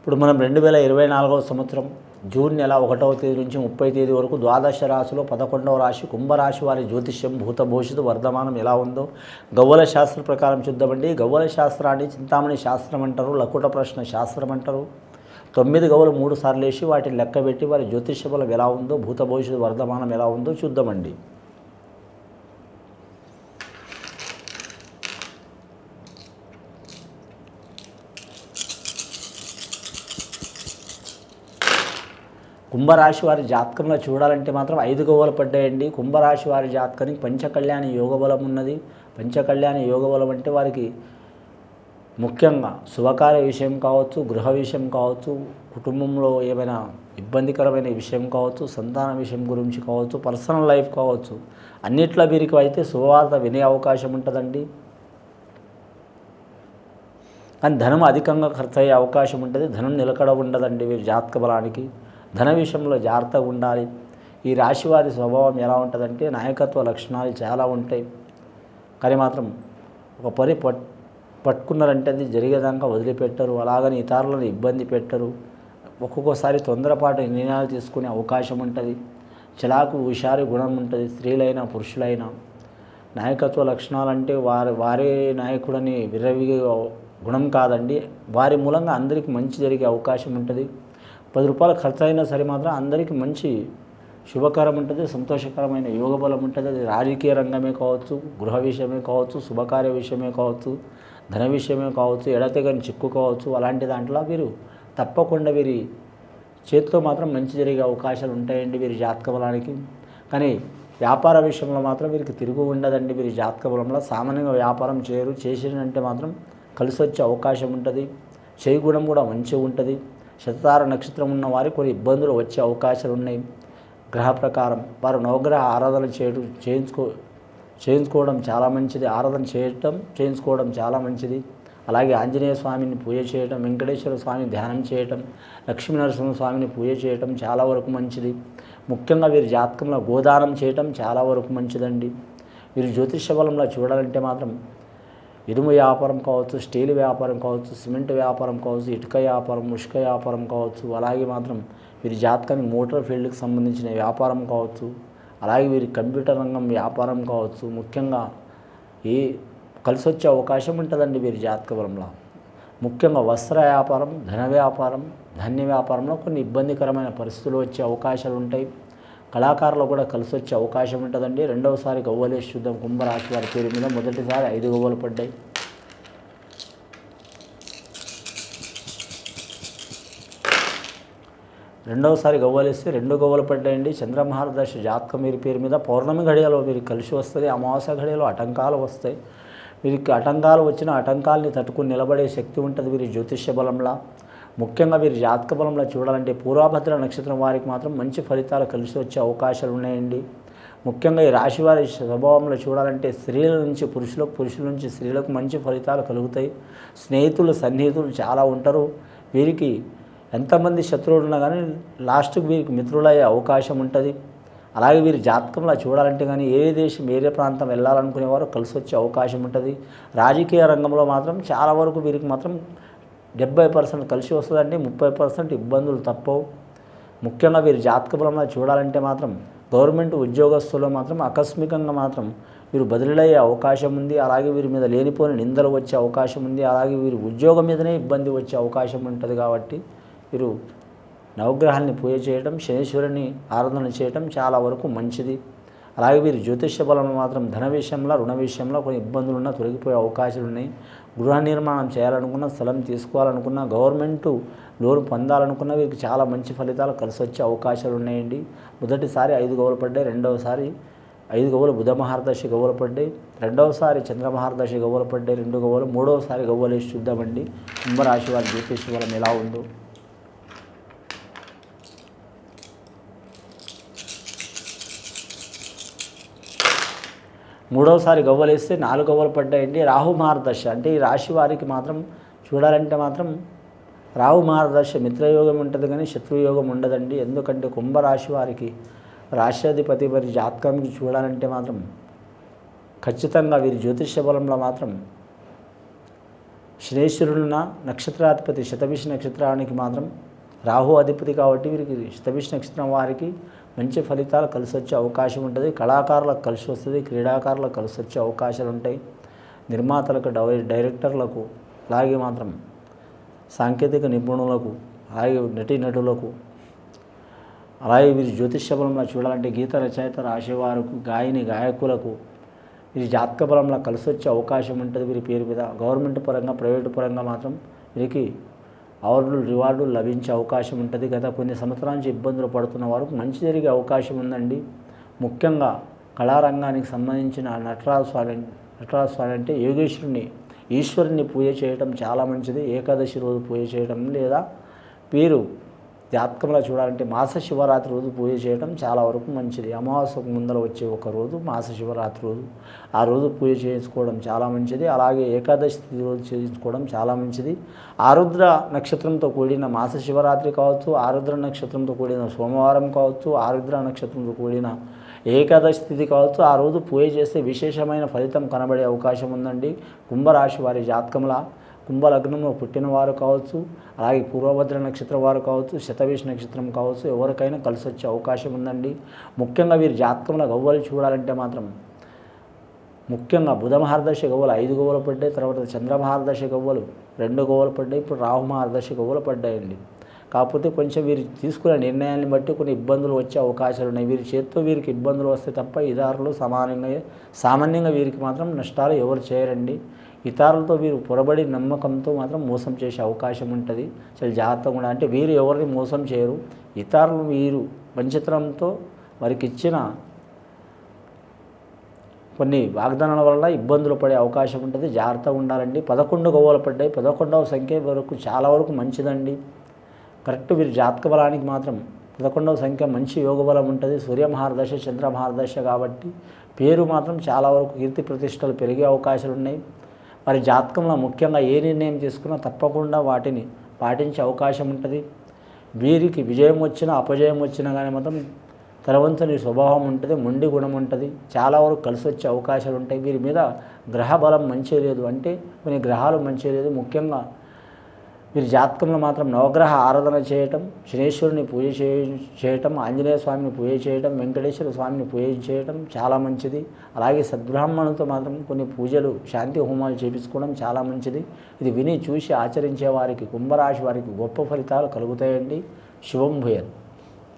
ఇప్పుడు మనం రెండు వేల ఇరవై నాలుగవ సంవత్సరం జూన్ నెల ఒకటవ తేదీ నుంచి ముప్పై తేదీ వరకు ద్వాదశ రాశిలో పదకొండవ రాశి కుంభరాశి వారి జ్యోతిష్యం భూత వర్ధమానం ఎలా ఉందో గవ్వల శాస్త్ర ప్రకారం చూద్దామండి. గవ్వల శాస్త్రాన్ని చింతామణి శాస్త్రం అంటారు లకుట ప్రశ్న శాస్త్రం అంటారు. తొమ్మిది గవ్వలు మూడు సార్లు వేసి వాటిని లెక్కబెట్టి వారి జ్యోతిష్య బలం ఎలా ఉందో భూత భవిష్యత్ వర్ధమానం ఎలా ఉందో చూద్దామండి. కుంభరాశి వారి జాతకంలో చూడాలంటే మాత్రం ఐదు గోవలు పడ్డాయండి. కుంభరాశి వారి జాతకానికి యోగ యోగబలం ఉన్నది. పంచకళ్యాణి యోగబలం అంటే వారికి ముఖ్యంగా శుభకార్య విషయం కావచ్చు గృహ విషయం కావచ్చు కుటుంబంలో ఏమైనా ఇబ్బందికరమైన విషయం కావచ్చు సంతాన విషయం గురించి కావచ్చు పర్సనల్ లైఫ్ కావచ్చు అన్నిట్లో వీరికి అయితే శుభవార్త వినే అవకాశం ఉంటుందండి. కానీ ధనం అధికంగా ఖర్చు అయ్యే అవకాశం ఉంటుంది. ధనం నిలకడ ఉండదండి వీరి జాతక బలానికి. ధన విషయంలో జాగ్రత్తగా ఉండాలి. ఈ రాశి వారి స్వభావం ఎలా ఉంటుందంటే నాయకత్వ లక్షణాలు చాలా ఉంటాయి. కానీ మాత్రం ఒక పని పట్ పట్టుకున్నారంటే అది జరిగేదాకా వదిలిపెట్టరు. అలాగని ఇతరులను ఇబ్బంది పెట్టరు. ఒక్కొక్కసారి తొందరపాటు నిర్ణయాలు తీసుకునే అవకాశం ఉంటుంది. చిలాకు హుషారు గుణం ఉంటుంది. స్త్రీలైనా పురుషులైనా. నాయకత్వ లక్షణాలు అంటే వారి వారే నాయకుడని విరవిగే గుణం కాదండి. వారి మూలంగా అందరికీ మంచి జరిగే అవకాశం ఉంటుంది. పది రూపాయలు ఖర్చు అయినా సరే మాత్రం అందరికీ మంచి శుభకరం ఉంటుంది సంతోషకరమైన యోగ బలం ఉంటుంది. అది రాజకీయ రంగమే కావచ్చు గృహ విషయమే కావచ్చు శుభకార్య విషయమే కావచ్చు ధన విషయమే కావచ్చు ఎడతెగని చిక్కు కావచ్చు అలాంటి దాంట్లో వీరు తప్పకుండా వీరి చేతితో మాత్రం మంచి జరిగే అవకాశాలు ఉంటాయండి వీరి జాతక బలానికి. కానీ వ్యాపార విషయంలో మాత్రం వీరికి తిరుగు ఉండదండి వీరి జాతక బలంలో. సామాన్యంగా వ్యాపారం చేయరు చేసినంటే మాత్రం కలిసి వచ్చే అవకాశం ఉంటుంది చేయగుణం కూడా మంచిగా ఉంటుంది. శతతార నక్షత్రం ఉన్న వారికి కొన్ని ఇబ్బందులు వచ్చే అవకాశాలు ఉన్నాయి. గ్రహ ప్రకారం వారు నవగ్రహ ఆరాధన చేయడం చేయించుకో చేయించుకోవడం చాలా మంచిది. ఆరాధన చేయటం చేయించుకోవడం చాలా మంచిది. అలాగే ఆంజనేయ స్వామిని పూజ చేయటం వెంకటేశ్వర స్వామిని ధ్యానం చేయటం లక్ష్మీనరసింహ స్వామిని పూజ చేయటం చాలా వరకు మంచిది. ముఖ్యంగా వీరి జాతకంలో గోదానం చేయటం చాలా వరకు మంచిదండి. వీరు జ్యోతిష బలంలో చూడాలంటే మాత్రం ఇనుము వ్యాపారం కావచ్చు స్టీల్ వ్యాపారం కావచ్చు సిమెంట్ వ్యాపారం కావచ్చు ఇటుక వ్యాపారం ముష్క వ్యాపారం కావచ్చు అలాగే మాత్రం వీరి జాతకానికి మోటార్ ఫీల్డ్కి సంబంధించిన వ్యాపారం కావచ్చు అలాగే వీరి కంప్యూటర్ రంగం వ్యాపారం కావచ్చు ముఖ్యంగా ఏ కలిసి వచ్చే అవకాశం ఉంటుందండి వీరి జాతక బలంలో. ముఖ్యంగా వస్త్ర వ్యాపారం ధన వ్యాపారం ధాన్య వ్యాపారంలో కొన్ని ఇబ్బందికరమైన పరిస్థితులు వచ్చే అవకాశాలు ఉంటాయి. కళాకారులు కూడా కలిసి వచ్చే అవకాశం ఉంటుందండి. రెండవసారి గవ్వలేసి చూద్దాం కుంభరాశి వారి పేరు మీద మొదటిసారి ఐదు గవ్వలు పడ్డాయి. రెండవసారి గవ్వలేస్తే రెండు గవ్వలు పడ్డాయండి. చంద్రమహారదర్శ జాతకం మీరు పేరు మీద పౌర్ణమి ఘడియలో మీరు కలిసి వస్తుంది. అమావాస్య ఘడియలో ఆటంకాలు వస్తాయి. వీరికి ఆటంకాలు వచ్చిన ఆటంకాలని తట్టుకుని నిలబడే శక్తి ఉంటుంది వీరి జ్యోతిష్య బలంలా. ముఖ్యంగా వీరి జాతక బలంలో చూడాలంటే పూర్వభద్ర నక్షత్రం వారికి మాత్రం మంచి ఫలితాలు కలిసి వచ్చే అవకాశాలు ఉన్నాయండి. ముఖ్యంగా ఈ రాశి వారి స్వభావంలో చూడాలంటే స్త్రీల నుంచి పురుషులకు పురుషుల నుంచి స్త్రీలకు మంచి ఫలితాలు కలుగుతాయి. స్నేహితులు సన్నిహితులు చాలా ఉంటారు. వీరికి ఎంతమంది శత్రువులు ఉన్నా కానీ లాస్ట్కి వీరికి మిత్రులయ్యే అవకాశం ఉంటుంది. అలాగే వీరి జాతకంలో చూడాలంటే కానీ ఏ దేశం వేరే ప్రాంతం వెళ్ళాలనుకునేవారు కలిసి వచ్చే అవకాశం ఉంటుంది. రాజకీయ రంగంలో మాత్రం చాలా వరకు వీరికి మాత్రం డెబ్బై పర్సెంట్ కలిసి వస్తుందండి ముప్పై పర్సెంట్ ఇబ్బందులు తప్పవు. ముఖ్యంగా వీరి జాతక బలంలో చూడాలంటే మాత్రం గవర్నమెంట్ ఉద్యోగస్తుల్లో మాత్రం ఆకస్మికంగా మాత్రం వీరు బదిలీలయ్యే అవకాశం ఉంది అలాగే వీరి మీద లేనిపోని నిందలు వచ్చే అవకాశం ఉంది అలాగే వీరి ఉద్యోగం మీదనే ఇబ్బంది వచ్చే అవకాశం ఉంటుంది కాబట్టి వీరు నవగ్రహాల్ని పూజ చేయడం శనీశ్వరుని ఆరాధన చేయడం చాలా వరకు మంచిది. అలాగే వీరు జ్యోతిష్య బలంలో మాత్రం ధన విషయంలో రుణ విషయంలో కొన్ని ఇబ్బందులు ఉన్నా తొలగిపోయే అవకాశాలు ఉన్నాయి. గృహ నిర్మాణం చేయాలనుకున్న స్థలం తీసుకోవాలనుకున్న గవర్నమెంట్ లోన్ పొందాలనుకున్న వీరికి చాలా మంచి ఫలితాలు కలిసి వచ్చే అవకాశాలు ఉన్నాయండి. మొదటిసారి ఐదు గవ్వలు పడ్డాయి రెండవసారి ఐదు గవ్వలు బుధ మహారదశి గవ్వలు పడ్డాయి రెండవసారి చంద్ర మహారదశి గవ్వలు పడ్డాయి రెండు గవ్వలు మూడవసారి గవ్వలు వేసి చూద్దామండి. కుంభరాశి వారి జ్యోతిష్య బలం ఎలా ఉందో. మూడవసారి గవ్వలేస్తే నాలుగు గవ్వలు పడ్డాయండి. రాహు మార్గదర్శ అంటే ఈ రాశి వారికి మాత్రం చూడాలంటే మాత్రం రాహు మార్గదర్శ మిత్రయోగం ఉంటుంది కానీ శత్రుయోగం ఉండదండి. ఎందుకంటే కుంభరాశి వారికి రాష్ట్రాధిపతి వారి జాతకానికి చూడాలంటే మాత్రం ఖచ్చితంగా వీరి జ్యోతిష్య బలంలో మాత్రం శ్రేశ్వరులున్న నక్షత్రాధిపతి శతభిష నక్షత్రానికి మాత్రం రాహు అధిపతి కాబట్టి వీరికి శతభిష నక్షత్రం వారికి మంచి ఫలితాలు కలిసి వచ్చే అవకాశం ఉంటుంది. కళాకారులకు కలిసి వస్తుంది క్రీడాకారులకు కలిసి వచ్చే అవకాశాలు ఉంటాయి. నిర్మాతలకు డై- డైరెక్టర్లకు అలాగే మాత్రం సాంకేతిక నిపుణులకు అలాగే నటీనటులకు అలాగే వీరి జ్యోతిష్య బలంలో చూడాలంటే గీత రచయిత రాసేవారికి గాయని గాయకులకు వీరి జాతక బలంలో కలిసి వచ్చే అవకాశం ఉంటుంది వీరి పేరు మీద. గవర్నమెంట్ పరంగా ప్రైవేటు పరంగా మాత్రం వీరికి అవార్డులు రివార్డులు లభించే అవకాశం ఉంటుంది గత కొన్ని సంవత్సరాల నుంచి ఇబ్బందులు పడుతున్న వారికి మంచి జరిగే అవకాశం ఉందండి. ముఖ్యంగా కళారంగానికి సంబంధించిన నటరాజు స్వామి నటరాజు స్వామి అంటే యోగేశ్వరుని ఈశ్వరుని పూజ చేయడం చాలా మంచిది. ఏకాదశి రోజు పూజ చేయడం లేదా పేరు జాతకంలో చూడాలంటే మాస శివరాత్రి రోజు పూజ చేయడం చాలా వరకు మంచిది. అమావాస్యకు ముందర వచ్చే ఒక రోజు మాస శివరాత్రి రోజు. ఆ రోజు పూజ చేయించుకోవడం చాలా మంచిది. అలాగే ఏకాదశి తిథి రోజు చేయించుకోవడం చాలా మంచిది. ఆరుద్ర నక్షత్రంతో కూడిన మాస శివరాత్రి కావచ్చు ఆరుద్ర నక్షత్రంతో కూడిన సోమవారం కావచ్చు ఆరుద్ర నక్షత్రంతో కూడిన ఏకాదశి తిథి కావచ్చు ఆ రోజు పూజ చేస్తే విశేషమైన ఫలితం కనబడే అవకాశం ఉందండి. కుంభరాశి వారి జాతకంలా కుంభలగ్నంలో పుట్టిన వారు కావచ్చు అలాగే పూర్వభద్ర నక్షత్రం వారు కావచ్చు శతవేష నక్షత్రం కావచ్చు ఎవరికైనా కలిసి వచ్చే అవకాశం ఉందండి. ముఖ్యంగా వీరి జాతకంలో గవ్వలు చూడాలంటే మాత్రం ముఖ్యంగా బుధ మహారదశ గవ్వలు ఐదు గవ్వలు పడ్డాయి తర్వాత చంద్ర మహారదశ గవ్వలు రెండు గవ్వలు పడ్డాయి ఇప్పుడు రాహు మహారదశ గవ్వలు పడ్డాయండి. కాకపోతే కొంచెం వీరు తీసుకునే నిర్ణయాన్ని బట్టి కొన్ని ఇబ్బందులు వచ్చే అవకాశాలు ఉన్నాయి. వీరి చేతితో వీరికి ఇబ్బందులు వస్తే తప్ప ఇదారులు సమానంగా సామాన్యంగా వీరికి మాత్రం నష్టాలు ఎవరు చేయరండి. ఇతరులతో వీరు పొరబడి నమ్మకంతో మాత్రం మోసం చేసే అవకాశం ఉంటుంది. చాలా జాగ్రత్తగా ఉండాలి. అంటే వీరు ఎవరిని మోసం చేయరు. ఇతరులు వీరు మంచితనంతో వారికి ఇచ్చిన కొన్ని వాగ్దానాల వల్ల ఇబ్బందులు పడే అవకాశం ఉంటుంది. జాగ్రత్తగా ఉండాలండి. పదకొండు గవ్వలు పడ్డాయి. పదకొండవ సంఖ్య వరకు చాలా వరకు మంచిదండి. కరెక్ట్ వీరు జాతక బలానికి మాత్రం పదకొండవ సంఖ్య మంచి యోగ బలం ఉంటుంది. సూర్య మహారదశ చంద్ర మహారదశ కాబట్టి పేరు మాత్రం చాలా వరకు కీర్తి ప్రతిష్టలు పెరిగే అవకాశాలు ఉన్నాయి. వారి జాతకంలో ముఖ్యంగా ఏ నిర్ణయం తీసుకున్నా తప్పకుండా వాటిని పాటించే అవకాశం ఉంటుంది. వీరికి విజయం వచ్చినా అపజయం వచ్చినా కానీ మాత్రం తలవంచని స్వభావం ఉంటుంది మొండి గుణం ఉంటుంది. చాలా వరకు కలిసి వచ్చే అవకాశాలు ఉంటాయి. వీరి మీద గ్రహ బలం మంచి లేదు అంటే కొన్ని గ్రహాలు మంచి లేదు. ముఖ్యంగా వీరి జాతకంలో మాత్రం నవగ్రహ ఆరాధన చేయటం శనేశ్వరుని పూజ చేయ చేయటం ఆంజనేయ స్వామిని పూజ చేయటం వెంకటేశ్వర స్వామిని పూజ చేయటం చాలా మంచిది. అలాగే సద్బ్రాహ్మణులతో మాత్రం కొన్ని పూజలు శాంతి హోమాలు చేపించుకోవడం చాలా మంచిది. ఇది విని చూసి ఆచరించే వారికి కుంభరాశి వారికి గొప్ప ఫలితాలు కలుగుతాయండి. శుభం భూయన్